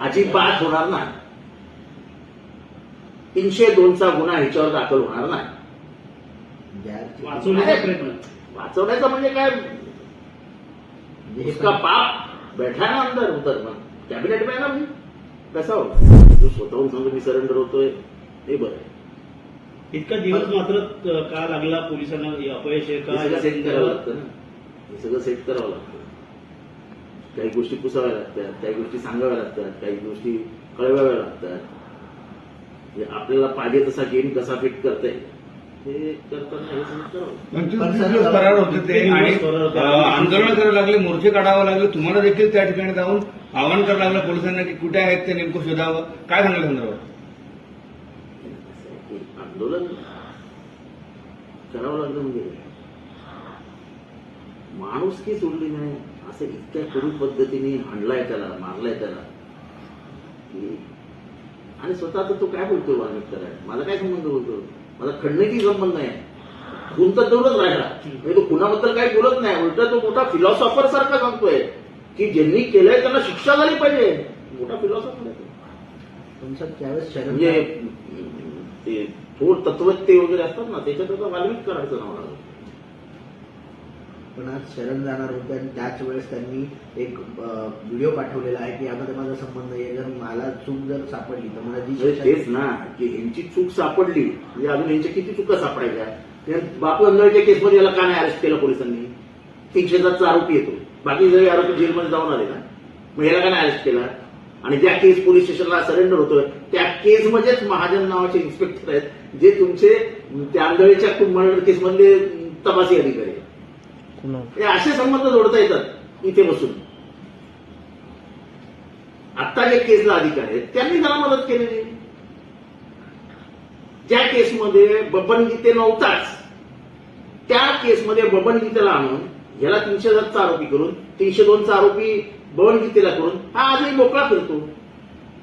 अजिबात होणार नाही. तीनशे दोनचा गुन्हा ह्याच्यावर दाखल होणार नाही. वाचवण्याचा म्हणजे काय? हे पण- बाप बैठा है ना अंदर उधर मग कॅबिनेट में है ना भाई कसा होता? जो स्वतःहून सांगतो मी सरेंडर होतोय. हे बरं इतका दिवस मात्र का लागला पोलिसांना? हे अपयश आहे हे सगळं का सेट करावं लागतं ना. हे सगळं सेट करावं लागतं. काही गोष्टी पुसाव्या लागतात काही गोष्टी सांगाव्या लागतात काही गोष्टी कळवाव्या लागतात. आपल्याला पाहिजे तसा गेम कसा फिट करता येईल हे करताना हे करावं. होते ते आणि आंदोलन करायला लागले मोर्चे काढावं लागले तुम्हाला देखील त्या ठिकाणी जाऊन आवाहन करायला लागलं पोलिसांना की कुठे आहेत ते नेमकं शोधावं. काय सांगाल संदर्भात आहे की आंदोलन करावं लागलं म्हणजे. काय? माणुसकी सोडली नाही? असं इतक्या कडू पद्धतीने हाणलाय त्याला मारलाय त्याला की आणि स्वतः तर तो काय बोलतोय वाल्मिक कराय माझा काय संबंध बोलतो माझा खंडणीची संबंध नाही. खून तर दूरच राहिला. म्हणजे तो खुनाबद्दल काही बोलत नाही. उलट तो मोठा फिलॉसॉफर सारखा सांगतोय की ज्यांनी केलंय त्यांना शिक्षा झाली पाहिजे. मोठा फिलॉसॉफर आहे तो. पण सर त्यावेळेस म्हणजे ते थोर तत्वज्ञ वगैरे असतात ना त्याच्यात वाल्मिक करायचं नाव लागलं शरण जाणार होते आणि त्याच वेळेस त्यांनी एक व्हिडिओ पाठवलेला आहे की यामध्ये माझा संबंध आहे. जर मला चूक जर सापडली तर मला जी तेच ना की यांची चूक सापडली. म्हणजे अजून यांच्या किती चुका सापडायच्या? बापू अंगळच्या केसमध्ये याला का नाही अरेस्ट केलं पोलिसांनी? तीनशे जातचा आरोपी येतो. बाकी जरी आरोपी जेलमध्ये जाऊन आले ना? मग याला का नाही अरेस्ट केला? आणि ज्या केस पोलीस स्टेशनला सरेंडर होतोय त्या केसमध्येच महाजन नावाचे इन्स्पेक्टर आहेत जे तुमचे त्या आंधळीच्या मर्डर केसमधले तपासी अधिकारी आहेत. हे म्हणजे असे संबंध जोडता येतात इथे बसून. आता जे केसला अधिकार आहेत त्यांनी त्याला मदत केलेली. ज्या केसमध्ये बबन गीते नव्हताच त्या केसमध्ये बबन गीतेला आणून याला तीनशे सातचा आरोपी करून तीनशे दोनचा आरोपी बबन गीतेला करून हा आजही मोकळा फिरतो.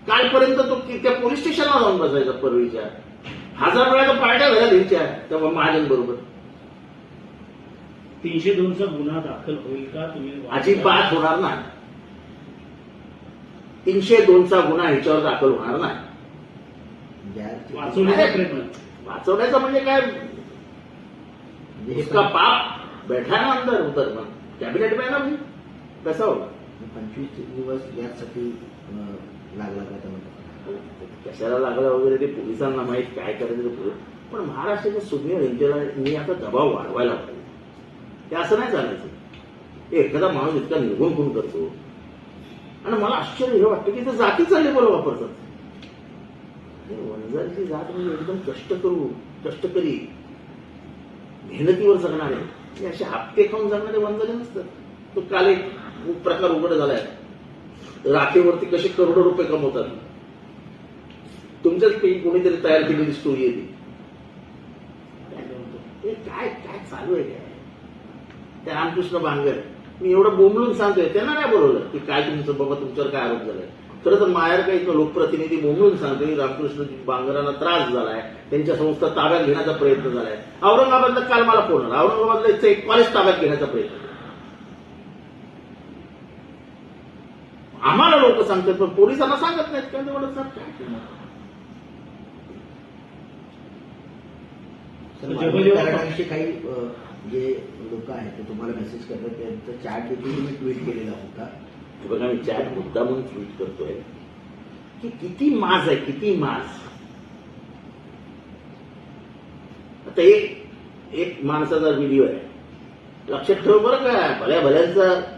कालपर्यंत तो त्या पोलीस स्टेशनला जाऊन बसायचा परळीच्या हजार वेळा तर पार्ट्या झाल्या त्यांच्या त्या महाजन बरोबर. तीनशे दोनचा गुन्हा दाखल होईल का? तुम्ही अजिबात होणार नाही. तीनशे दोनचा गुन्हा ह्याच्यावर दाखल होणार नाही. ज्या- वाचवण्याचा प्रयत्न. वाचवण्याचा म्हणजे काय? पण- बाप बैठा है ना अंदर उधर मग. कॅबिनेट में है ना भाई कसा होगा पंचवीस दिवस यासाठी लागला का त्यांना कशाला लागला वगैरे ते पोलिसांना माहीत काय करायचं. पण महाराष्ट्राच्या सुज्ञ यांच्यानी आता दबाव वाढवायला पाहिजे ते असं नाही चालायचं. एखादा माणूस इतका निर्गुण करून करतो. आणि मला आश्चर्य हे वाटतं की ते जातीचा लेबल वापरतात. वंजारीची जात म्हणजे एकदम कष्ट करू कष्टकरी मेहनतीवर जगणारे. हे असे हप्ते खाऊन जगणारे वंजारी नसतात. तो काल एक प्रकार उघड झालाय. राखेवरती कसे करोडो रुपये कमवतात. तुमच्याच पैकी कोणीतरी तयार केलेली स्टोरी आहे ती. काय काय चालू आहे? काय त्या रामकृष्ण बांगर मी एवढं बोंबलून सांगतोय त्यांना नाही बोलवलं? की काय तुमचं बाबा तुमच्यावर काय आरोप झालाय? खरं तर मायार काही लोकप्रतिनिधी बोंबलून सांगतोय की रामकृष्ण बांगरांना त्रास झालाय त्यांच्या संस्था ताब्यात घेण्याचा प्रयत्न झालाय. औरंगाबादला काल मला फोन आला. औरंगाबादला इथं एक कॉलेज ताब्यात घेण्याचा प्रयत्न. आम्हाला लोक सांगतात पण पोलिसांना सांगत नाहीत. काय म्हणत सर काय काही जे लोक आहेत ते तुम्हाला मेसेज करतात त्यांचं चॅट देखील तुम्ही ट्विट केलेला होता. हे बघा मी चॅट मुद्दा म्हणून ट्विट करतोय. की किती मास आहे किती मास? आता एक एक माणसाचा व्हिडिओ आहे. लक्षात ठेव बरं का भल्या भल्याचा